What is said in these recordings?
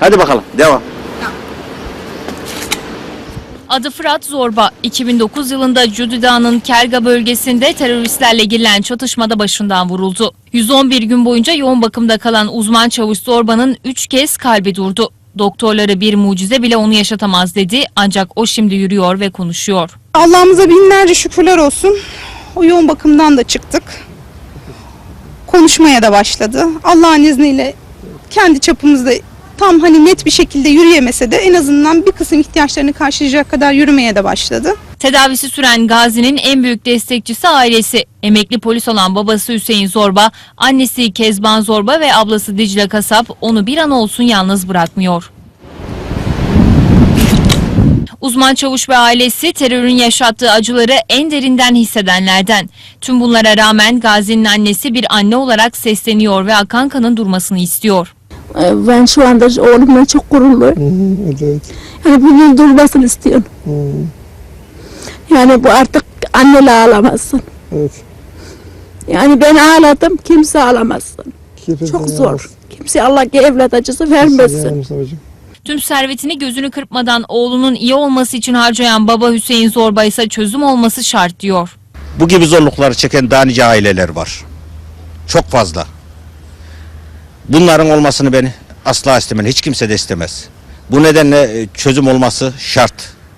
Hadi bakalım devam. Adı Fırat Zorba. 2009 yılında Cudida'nın Kerga bölgesinde teröristlerle girilen çatışmada başından vuruldu. 111 gün boyunca yoğun bakımda kalan uzman çavuş Zorba'nın 3 kez kalbi durdu. Doktorları bir mucize bile onu yaşatamaz dedi ancak o şimdi yürüyor ve konuşuyor. Allah'ımıza binlerce şükürler olsun. O yoğun bakımdan da çıktık. Konuşmaya da başladı. Allah'ın izniyle kendi çapımızda tam hani net bir şekilde yürüyemese de en azından bir kısım ihtiyaçlarını karşılayacak kadar yürümeye de başladı. Tedavisi süren Gazi'nin en büyük destekçisi ailesi. Emekli polis olan babası Hüseyin Zorba, annesi Kezban Zorba ve ablası Dicle Kasap onu bir an olsun yalnız bırakmıyor. Uzman çavuş ve ailesi terörün yaşattığı acıları en derinden hissedenlerden. Tüm bunlara rağmen Gazi'nin annesi bir anne olarak sesleniyor ve akan kanın durmasını istiyor. Ee, Ben şu anda oğlumla çok gururluyum. Evet. Yani bunun durmasını istiyorum. Yani bu artık anneli ağlamazsın. Evet. Yani ben ağladım kimse ağlamasın. Kimse Çok zor. Kimse Allah evlat acısı vermesin. Tüm servetini gözünü kırpmadan oğlunun iyi olması için harcayan baba Hüseyin Zorba ise çözüm olması şart diyor. Bu gibi zorlukları çeken daha nice aileler var. Çok fazla. Bunların olmasını beni asla istemem. Hiç kimse de istemez. Bu nedenle e, çözüm olması şart.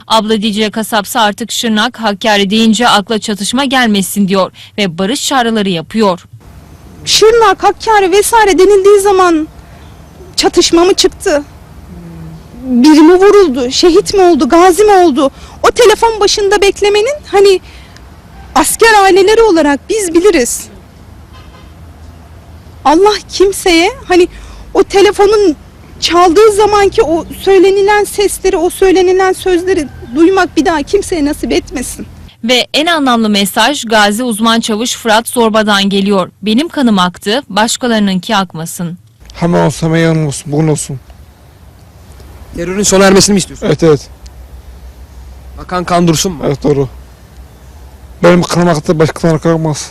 Abla Dicle Kasapsa artık Şırnak, Hakkari deyince akla çatışma gelmesin diyor ve barış çağrıları yapıyor. Şırnak, Hakkari vesaire denildiği zaman çatışma mı çıktı? Biri mi vuruldu? Şehit mi oldu? Gazi mi oldu? O telefon başında beklemenin hani asker aileleri olarak biz biliriz. Allah kimseye hani o telefonun çaldığı zamanki o söylenilen sesleri, o söylenilen sözleri duymak bir daha kimseye nasip etmesin. Ve en anlamlı mesaj Gazi uzman çavuş Fırat Zorba'dan geliyor. Benim kanım aktı, başkalarınınki akmasın. Hemen hemen yarın olsun bugün olsun. Terörün sona ermesini mi istiyorsun? Evet evet. Bakan kan dursun mu? Evet doğru. Benim kırmakta başkalarına kalmaz.